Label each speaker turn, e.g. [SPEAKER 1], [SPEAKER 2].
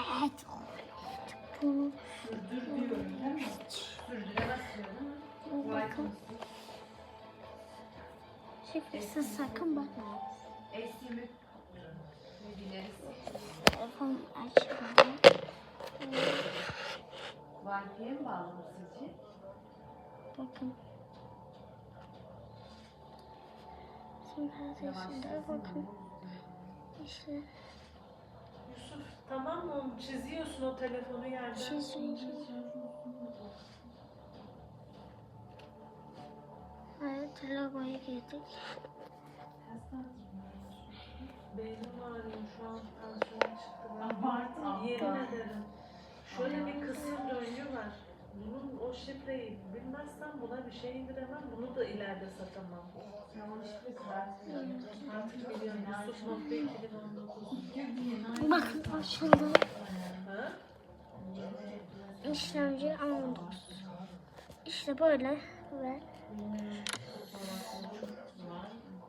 [SPEAKER 1] Evet. Bakın. Şifresiz sakın bakmayın. Telefon açmadım.
[SPEAKER 2] Wi-Fi'ye mi bağlı sizce?
[SPEAKER 1] Bakın. Şimdi adresinde bakın. İşte
[SPEAKER 3] tamam mı? Çiziyorsun o telefonu yerden.
[SPEAKER 1] çiziyorum. Evet, logoya girdik.
[SPEAKER 3] Beynim ağrıyor şu an tansiyon çıktı.
[SPEAKER 2] Abartma.
[SPEAKER 3] Yemin ederim. Şöyle bir. Bunun o şifreyi bilmezsem buna bir şey indiremem. Bunu da ileride satamam. Artık biliyorum. Yusuf nokta 2019.
[SPEAKER 1] Bakın açıldı. İşlemci anladık. İşte böyle ve